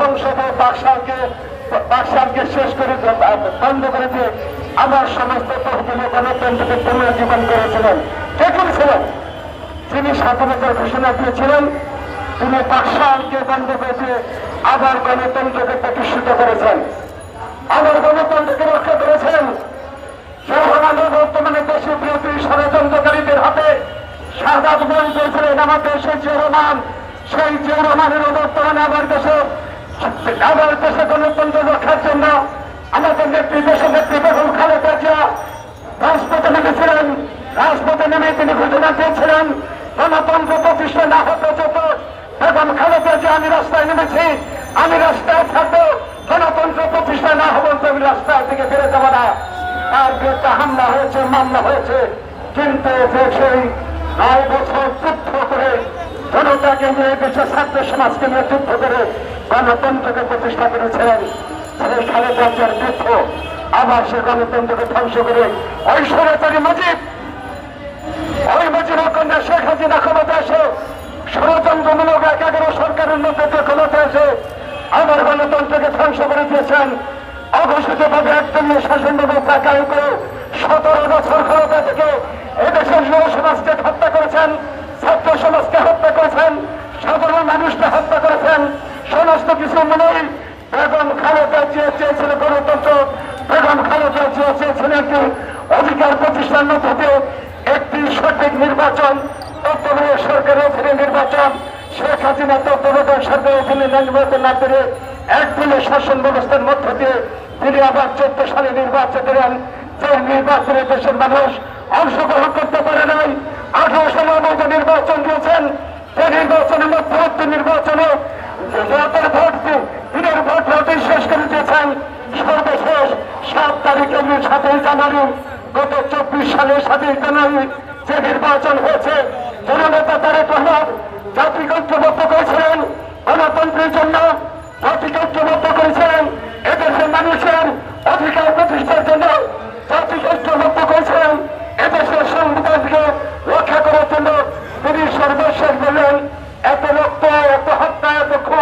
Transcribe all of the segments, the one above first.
সংসদে বাকশালকে বাকশালকে শেষ করে বন্ধ করে আমার সমস্ত তহবিলে গণতন্ত্রকে পুনর্জীবন করেছিলেন। কে করেছিলেন যিনি স্বাধীনতার ঘোষণা দিয়েছিলেন, তিনি বাকশালকে বন্ধ করে আবার গণতন্ত্রকে প্রতিষ্ঠিত করেছেন। আবার গণতন্ত্রকে রক্ষা করেছেন। বর্তমানে দেশে বিরোধী ষড়যন্ত্রকারীদের হাতে সাজাদ বই পেয়েছিলেন আমাদের সেই চেয়ারম্যান সেই চেয়ারম্যানের বর্তমানে আমার দেশে আমার দেশে গণতন্ত্র রক্ষার জন্য আমাদের নেত্রী, দেশের নেত্রী বেগম খালেদা জিয়া রাজপথে নেমেছিলেন। রাজপথে নেমে তিনি ঘোষণা দিয়েছিলেন, গণতন্ত্র প্রতিষ্ঠা না হতে যত বেগম খালেদা জিয়া আমি রাস্তায় নেমেছি, আমি রাস্তায় থাকব, গণতন্ত্র প্রতিষ্ঠা না হব আমি রাস্তার দিকে ফিরে যাব না। তার বিরুদ্ধে হামলা হয়েছে, মামলা হয়েছে, কিন্তু সেই নয় বছর যুদ্ধ করে জনতাকে নিয়ে, দেশের ছাত্র সমাজকে নিয়ে যুদ্ধ করে গণতন্ত্রকে প্রতিষ্ঠা করেছিলেন সেই জিয়ার যুদ্ধ আবার সে গণতন্ত্রকে ধ্বংস করে ওই ঐশ্বর্যচারী মুজিব ওই মুজিব কন্যা শেখ হাসিনা ক্ষমতা এসে, ষড়যন্ত্রমূলক এক এগারো সরকারের যে ক্ষমতা এসে আমার গণতন্ত্রকে ধ্বংস করে দিয়েছেন। অঘোষিত ভাবে একদলীয় শাসন ব্যবস্থা কায়ম করে সতেরো বছর ক্ষমতা থেকে এদেশের যুব সমাজকে হত্যা করেছেন, ছাত্র সমাজকে হত্যা করেছেন, সাধারণ মানুষকে হত্যা করেছেন। সমস্ত কিছু মিলেই বেগম খালেদা জিয়া চেয়েছিল গণতন্ত্র। বেগম খালেদা জিয়া চেয়েছিল একটি অধিকার প্রতিষ্ঠান মধ্যে একটি সঠিক নির্বাচন। তত্ত্বাবধায়ক সরকারের অধীনে নির্বাচন, শেখ হাসিনা তত্ত্বাবধায়ক সরকারের অধীনে নির্বাচন না করে এক দিনের শাসন ব্যবস্থার মধ্য দিয়ে তিনি আবার চোদ্দ সালে নির্বাচন করেন যে নির্বাচনে দেশের মানুষ অংশগ্রহণ করতে পারে নাই। আঠারো সালের মধ্যে নির্বাচন দিয়েছেন। যে নির্বাচনের মধ্যবর্তী নির্বাচনে ভোটের ভোট দিনের ভোট ভোটই শেষ করে দিয়েছেন। সর্বশেষ সাত তারিখে সাতই জানুয়ারি গত চব্বিশ সালের সাতই জানুয়ারি যে নির্বাচন হয়েছে জননেতা তারেক রহমান জাতিকে ঐক্যবদ্ধ করেছিলেন গণতন্ত্রের জন্য জাতিকে ঐক্যবদ্ধ করেছিলেন এদেশের মানুষের অধিকার প্রতিষ্ঠার জন্য জাতিকে ঐক্যবদ্ধ করেছিলেন এদেশের সংবিধানকে রক্ষা করার জন্য তিনি সর্বশেষ বললেন এত রক্ত এত হত্যা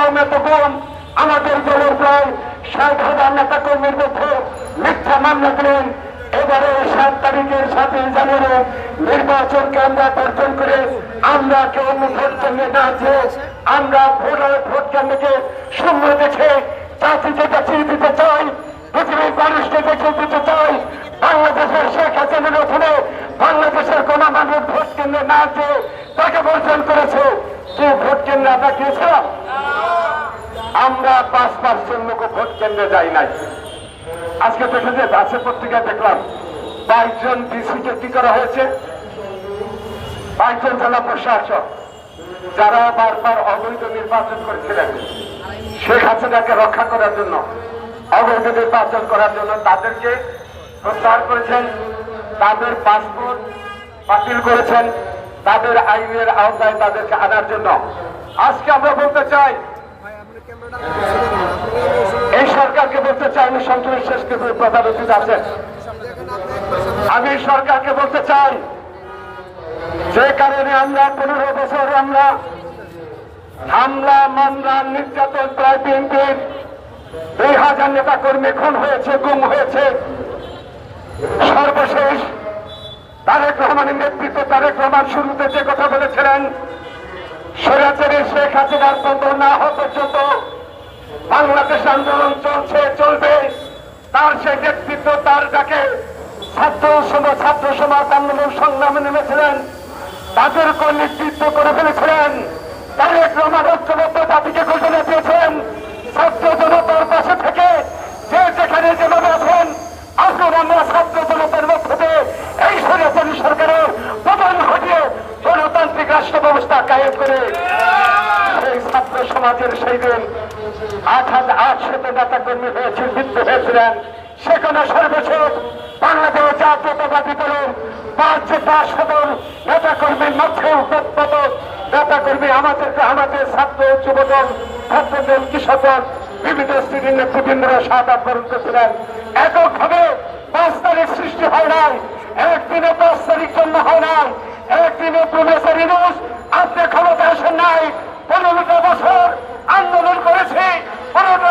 এত খুন এত আমাদের দলের প্রায় ষাট হাজার নেতা কর্মীর মধ্যে মিথ্যা মামলা দিলেন এবারে সাত তারিখের সাথে জানুয়ারি নির্বাচনকে আমরা বর্জন করে আমরা কেউ ভোট কেন্দ্রে না যে আমরা ভোটার ভোট কেন্দ্রকে শূন্য দেখে জাতিকে দেখিয়ে দিতে চাই, পৃথিবীর মানুষকে দেখিয়ে দিতে চাই, বাংলাদেশের শেখ হাসিনার অধীনে বাংলাদেশের কোন মানুষ ভোট কেন্দ্রে না যে তাকে বর্জন করেছে যে ভোট কেন্দ্রে আমরা গিয়েছিলাম। আমরা পাঁচ পার্সেন্ট লোক ভোট কেন্দ্রে যাই নাই। আজকে দেখে যে দাসের পত্রিকায় দেখলাম বাইশ জন ডিসিকে কি করা হয়েছে? বাইশ জন জেলা প্রশাসক, যারা বারবার অবৈধ নির্বাচন করেছিলেন, শেখ হাসিনাকে রক্ষা করার জন্য, অবৈধ নির্বাচন করার জন্য তাদেরকে প্রত্যাহার করেছেন, তাদের পাসপোর্ট বাতিল করেছেন, তাদের আইনের আওতায় তাদেরকে আনার জন্য। আজকে আমরা বলতে চাই এই সরকারকে বলতে চাই, আমি সন্তোষ শেষকে প্রধান অতিথি আছেন। আমি সরকারকে বলতে চাই, যে কারণে আমরা পনেরো বছর আমরা হামলা, মামলা, নির্যাতন, প্রায় বিএনপির দুই হাজার নেতা কর্মী খুন হয়েছে, গুম হয়েছে। সর্বশেষ তারেক রহমানের নেতৃত্বে তারেক রহমান শুরুতে যে কথা বলেছিলেন স্বৈরাচারী শেখ হাসিনার পতন না হওয়া পর্যন্ত বাংলাদেশ আন্দোলন চলছে, চলবে। তার সেই নেতৃত্ব, তার যাকে ছাত্র সমাজ ছাত্র সমাজ আন্দোলন সংগ্রামে নেমেছিলেন তাদেরকে নেতৃত্ব করে ফেলেছিলেন। তারেক রহমান ঐক্যবদ্ধ জাতিকে ঘোষণা দিয়েছেন ছাত্র জনতার পাশে থেকে যে যেখানে যেভাবে আছেন আসুন আমরা ছাত্র জনতার মধ্য দিয়ে এই সরকারি সরকারের পতন ঘটিয়ে গণতান্ত্রিক রাষ্ট্র ব্যবস্থা কায়েম করে সেই ছাত্র সমাজের সেই দিন আট হাজার আটশত নেতা কর্মী হয়েছে মৃত্যু হয়েছিলেন। সেখানে সর্বশেষ বাংলাদেশ জাতীয়তাবাদী দলের পাঁচ পাঁচ শতর নেতা কর্মীর মধ্যে উদ্যোগত নেতা কর্মী আমাদের আমাদের ছাত্র যুবদল ছাত্রদল কৃষক দল, বিবিধ শ্রেণির নেতৃবৃন্দরা সাদা বরণ করেছিলেন। এককভাবে পাঁচ তারিখ সৃষ্টি হয় নাই একদিনে পাঁচ তারিখ জন্য হয় নাই একদিনে প্রফেসর ইনুস আপনি ক্ষমতা আসেন নাই পনেরোটা বছর আন্দোলন করেছে পনেরো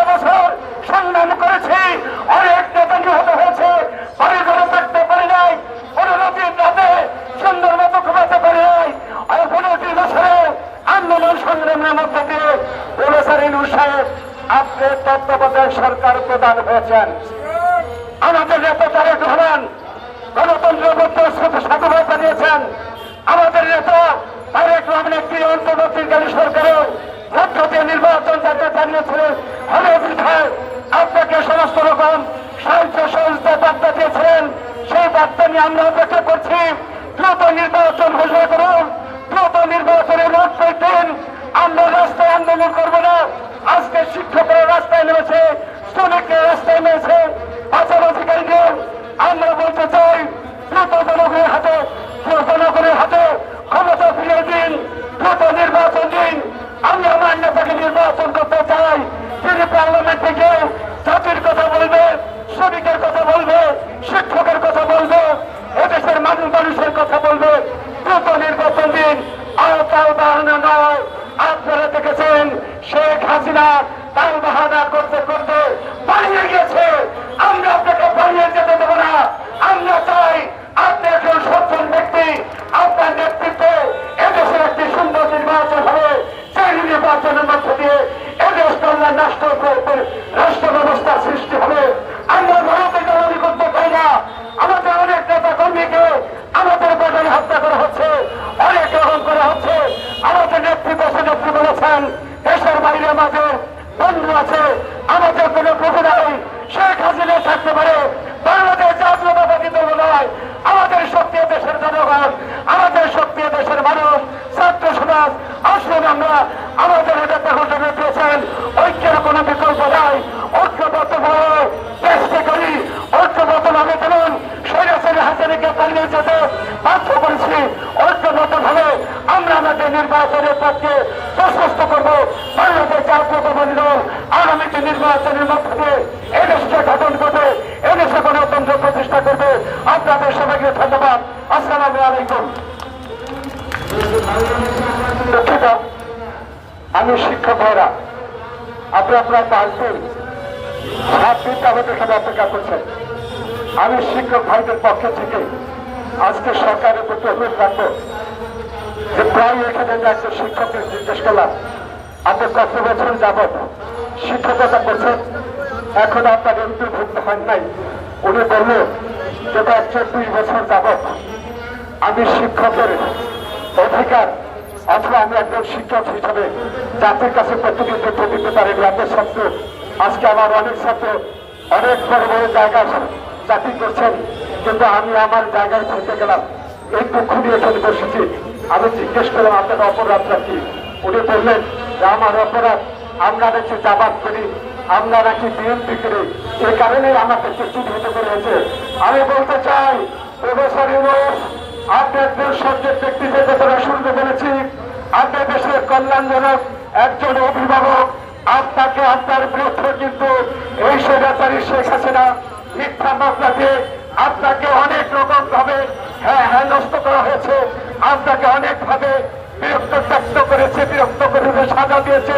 ইনু সাহেব আপনি তত্ত্বাবধায়ক সরকার প্রদান হয়েছেন। আমাদের নেতা গণতন্ত্রের মধ্যে সাধুবাদ আমাদের নেতা তারেক রহমান একটি অন্তর্বর্তীকালীন সরকারের মধ্য দিয়ে নির্বাচন যাতে জানিয়েছিলেন হলে আপনাকে সমস্ত রকম সাহায্য সহযোগিতা বার্তা দিয়েছিলেন। সেই বার্তা নিয়ে আমরা অপেক্ষা করছি। দ্রুত নির্বাচন ঘোষণা করুন। দ্রুত নির্বাচনের রোড দিন আমরা রাস্তায় আন্দোলন করব না। আজকে শিক্ষকরা রাস্তায় নেমেছে শ্রমিকরা রাস্তায় নেমেছে পাচারাধিকারীদের আমরা বলতে চাই দ্রুত জনগণের হাতে জনগণের হাতে ক্ষমতা ফিরিয়ে দিন দ্রুত নির্বাচন দিন আমি আমার নেতাকে নির্বাচন করতে চাই তিনি পার্লামেন্ট থেকে জাতির কথা বলবে শ্রমিকের কথা বলবে শিক্ষকের কথা বলবে এদেশের মানুষ মানুষের কথা বলবে দ্রুত নির্বাচন দিন আওতাল বাহানা নয় আপনারা দেখেছেন শেখ হাসিনা তাল বাহানা করতে করতে পালিয়ে গেছে আমরা আপনাকে পালিয়ে যেতে দেবো না আমরা চাই আপনি একজন সচ্ছল ব্যক্তি আপনার নেতৃত্বে এদেশের একটি সুন্দর নির্বাচন হবে সেই নির্বাচনের মধ্য দিয়ে এদেশ কল্যাণ রাষ্ট্র রাষ্ট্র ব্যবস্থা সৃষ্টি হবে আমরা ভারতে জ্বালানি করতে পাই না আমাদের অনেক নেতা কর্মীকে আমাদের বাজারে হত্যা করা হচ্ছে অনেক রকম করা হচ্ছে আমাদের নেতৃত্ব সে নেত্রী বলেছেন দেশের বাইরে আমাদের বন্ধু আছে আমাদের কোনো প্রভু নাই শেখ হাসিনা থাকতে পারে বাংলাদেশ জাতীয়তাবাদী দল নয় আমাদের শক্তি দেশের জনগণ আমাদের শক্তি দেশের মানুষ ছাত্র সমাজ আসুন আমরা আমাদের নেতা ঘোষণা দিয়েছেন ঐক্যের কোনো বিকল্প নাই ঐক্যবদ্ধ ভাবে চেষ্টা করি ঐক্যবদ্ধ ভাবে যেমন সৈরাসের হাসানিকে পালিয়ে যেতে বাধ্য করেছি ঐক্যবদ্ধ ভাবে আমরা আমাদের নির্বাচনের পক্ষে প্রশস্ত করব। বাংলাদেশ জাতীয়তাবাদী দল আগামীতে নির্বাচনের মধ্য দিয়ে এদেশকে গঠন করবে, এদেশে গণতন্ত্র প্রতিষ্ঠা করবে। আপনাদের সবাইকে ধন্যবাদ। আসসালামু আলাইকুম। আমি শিক্ষক ভাইরা আপনি আপনার আসবেন সাত দিন আমাদের এখানে অপেক্ষা করছেন। আমি শিক্ষক ভাইদের পক্ষ থেকে আজকে সরকারের প্রতি অনুরোধ রাখব যে প্রায় এখানে একজন শিক্ষককে জিজ্ঞেস করলাম, আপনি কত বছর যাবত শিক্ষকতা করছেন? এখন আপনার অন্তর্ভুক্ত হন নাই। উনি বলল যে প্রায় চব্বিশ বছর যাবত আমি শিক্ষকের অধিকার অথবা আমি একজন শিক্ষক হিসাবে জাতির কাছে প্রতিনিধিত্ব দিতে পারি গ্রামের ছাত্র আজকে আমার অনেক ছাত্র অনেক বড় বড় জায়গায় চাকরি করছেন। কিন্তু আমি আমার জায়গায় থেকে গেলাম। এই দুঃখ নিয়ে এখানে বসেছি। আমি জিজ্ঞেস করলাম আপনার অপরাধটা কি উনি বললেন যে আমার অপরাধ। আমরা নাকি জাবাদ করি। আমরা নাকি বিএনপি করি। এই কারণেই আমাকে চিহ্নিত করে হয়েছে আমি বলতে চাই, প্রফেসর ইউনুস, আপনি একজন ব্যক্তি যে কথাটা শুনতে পেরেছি। আপনি দেশের কল্যাণজনক একজন অভিভাবক। আপনাকে আপনার বিরুদ্ধে কিন্তু এই স্বৈরাচারী শেখ হাসিনা মিথ্যা মামলা দিয়ে আপনাকে অনেক রকম ভাবে হ্যাঁ হেনস্থ করা হয়েছে। আপনাকে অনেক ভাবে বিরক্ত ব্যক্ত করেছে, বিরক্ত করে সাজা দিয়েছে।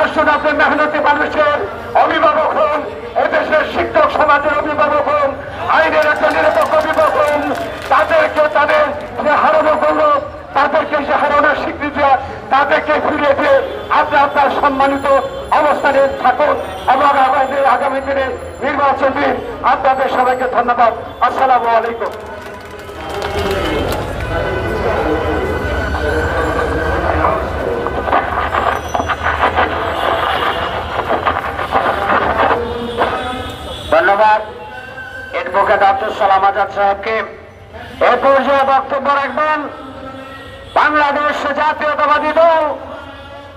আসুন, আপনি মেহনতি মানুষের অভিভাবক হন, এদেশের শিক্ষক সমাজের অভিভাবক হন, আইনের একটা নিরপেক্ষ অভিভাবক হন। তাদেরকে তাদের যে হারানো গৌরব, তাদেরকে যে হারানোর স্বীকৃতি তাদেরকে ফিরিয়ে দিয়ে আপনি আপনার সম্মানিত অবস্থানে থাকুন এবং আমাদের আগামী দিনে নির্বাচন দিন। আপনাদের সবাইকে ধন্যবাদ। আসসালামু আলাইকুম। ধন্যবাদ। এডভোকেট আব্দুল সালাম আজাদ সাহেবকে। এ পর্যায়ে বক্তব্য রাখবেন বাংলাদেশ জাতীয়তাবাদী দল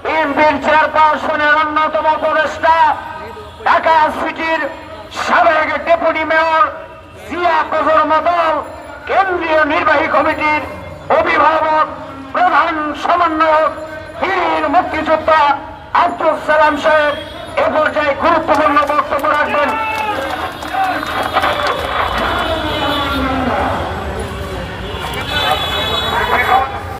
বিএনপির চেয়ারপারসনের অন্যতম উপদেষ্টা, ঢাকা সিটির সাবেক ডেপুটি মেয়র জিয়া কজর মদল, কেন্দ্রীয় নির্বাহী কমিটির অভিভাবক, প্রধান সমন্বয়ক বীর মুক্তিযোদ্ধা আব্দুল সালাম সাহেব এ পর্যায়ে গুরুত্বপূর্ণ বক্তব্য রাখবেন।